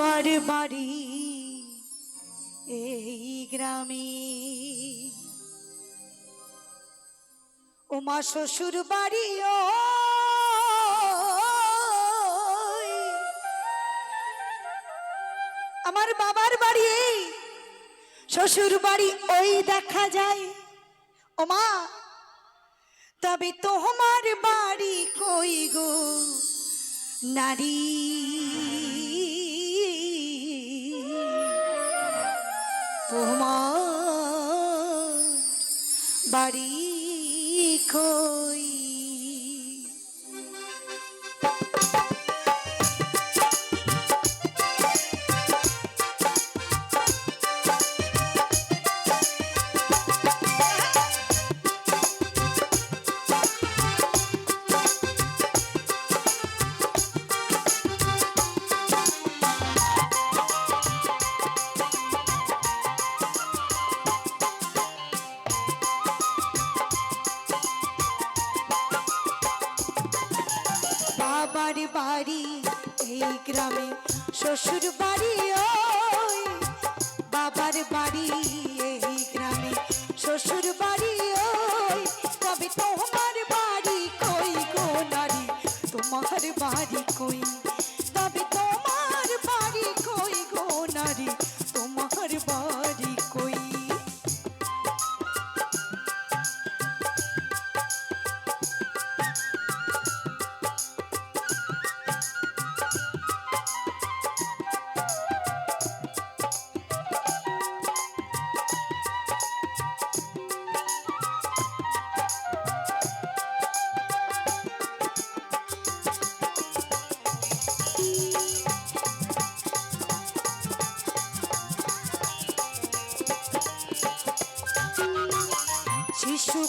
বাবার বাড়ি এই গ্রামে। ওমা শ্বশুর বাড়ি, ও আমার বাবার বাড়ি এই। শ্বশুর বাড়ি ওই দেখা যায়। ওমা তবে তোমার বাড়ি কই গো নারী? কই গ্রামে শ্বশুর বাড়ি ওই বাবার বাড়ি এই গ্রামে শ্বশুর বাড়ি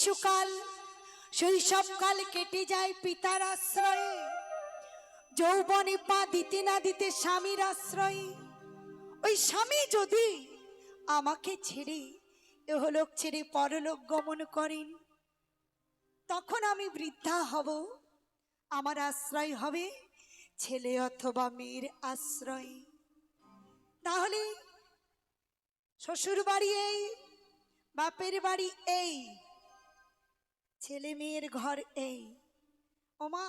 শিশুকাল, শৈশবকাল কেটে যায় পিতার আশ্রয়ে। যৌবনে পা দিতে না দিতে স্বামীর আশ্রয়ে। ওই স্বামী যদি আমাকে ছেড়ে এহলোক ছেড়ে পরলোক গমন করেন, তখন আমি বৃদ্ধা হব। আমার আশ্রয় হবে ছেলে অথবা মেয়ের আশ্রয়। তাহলে শ্বশুর বাড়ি এই, বাপের বাড়ি এই। ছেলে মেয়ের ঘর এই। ওমা,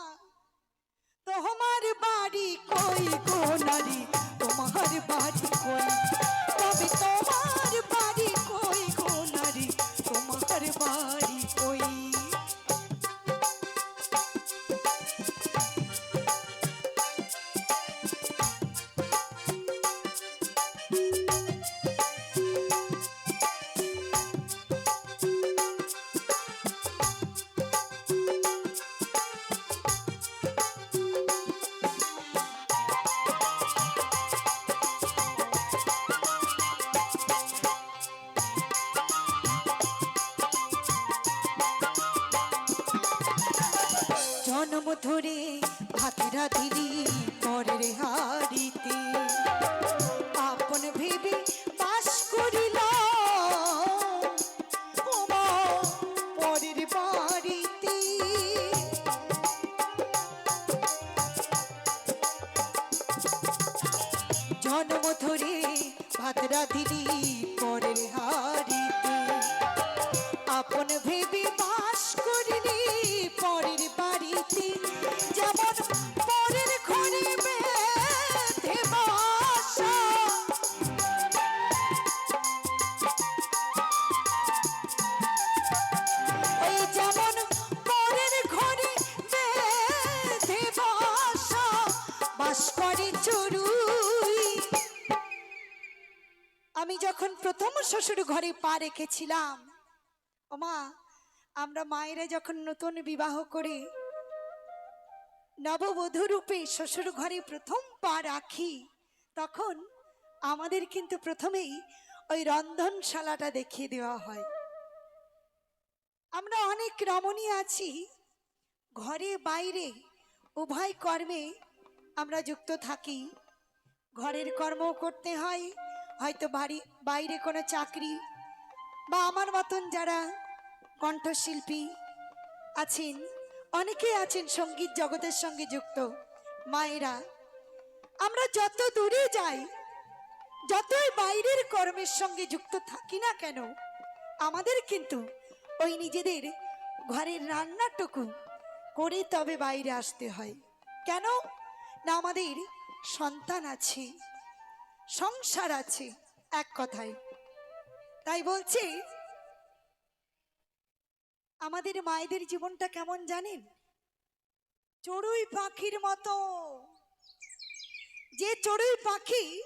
তোমার বাড়ি কই গো নারী তোমার বাড়ি কই? তবে তোমার ধরে হাতিরা দিলি বাস করে চড়ুই। আমি যখন প্রথম শ্বশুর ঘরে পা রেখেছিলাম, ওমা, আমরা মায়েরা যখন নতুন বিবাহ করে নববধূ রূপে শ্বশুর ঘরে প্রথম পা রাখি, তখন আমাদের কিন্তু প্রথমেই ওই রন্ধনশালাটা দেখিয়ে দেওয়া হয়। আমরা অনেক রমণী আছি, ঘরে বাইরে উভয় কর্মে আমরা যুক্ত থাকি, ঘরের কর্ম করতে হয়, হয়তো বাড়ি, বাইরে কোনো চাকরি, বা আমার মতন যারা কণ্ঠশিল্পী আছেন অনেকেই আছেন সংগীত জগতের সঙ্গে যুক্ত, মায়েরা। আমরা যত দূরে যাই, যতই বাইরের কর্মের সঙ্গে যুক্ত থাকি না কেন, আমাদের কিন্তু ওই নিজেদের ঘরের রান্নাটুকু করে তবে বাইরে আসতে হয়। কেন? না, আমাদের সন্তান আছে, সংসার আছে, এক কথায়। তাই বলছি, আমাদের মায়েদের জীবনটা কেমন জানেন? চড়ুই পাখির মতো। যে চড়ুই পাখি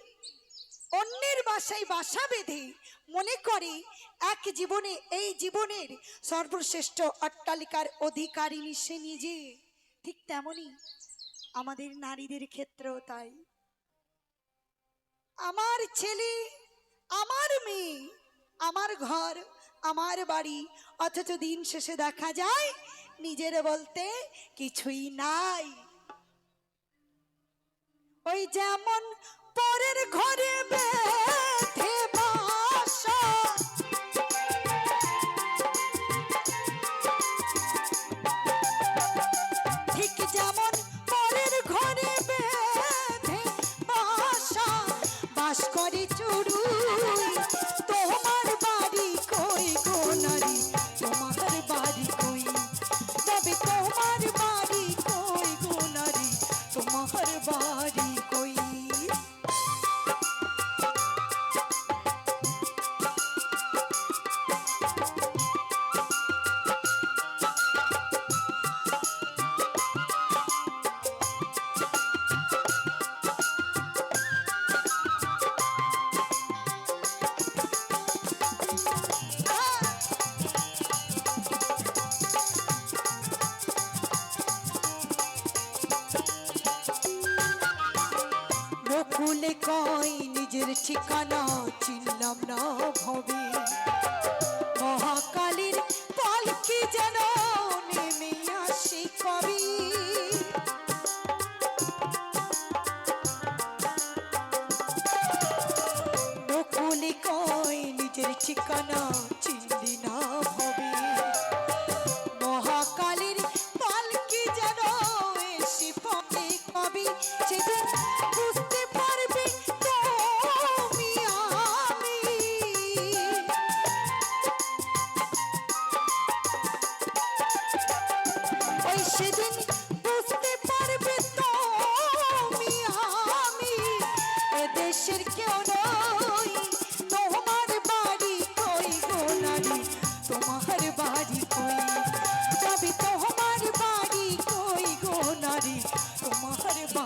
অন্যের বাসায় বাসা বেঁধে মনে করে, এক জীবনে, এই জীবনের সর্বশ্রেষ্ঠ অট্টালিকার অধিকারিণী সে নিজে। ঠিক তেমনি আমাদের নারীদের ক্ষেত্রেও তাই। আমার ছেলে, আমার মেয়ে, আমার ঘর, আমার বাড়ি, অথচ দিন শেষে দেখা যায় নিজের বলতে কিছুই নাই। ওই যেমন পরের ঘরে বেঁধে নকুলে কয় নিজের ঠিকানা চিনলাম না ভবে। মহাকালীর পালকি যেন নেমে আসে কবি? নকুলে কয় নিজের ঠিকানা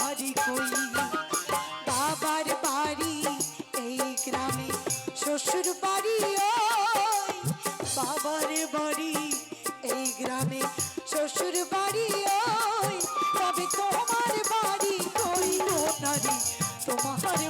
বাড়ি কই বাবার বাড়ি এই গ্রামে, শ্বশুর বাড়ি বাবার বাড়ি এই গ্রামে, শ্বশুর বাড়ি তবে তোমার বাড়ি কই নারী? তোমার বাড়ি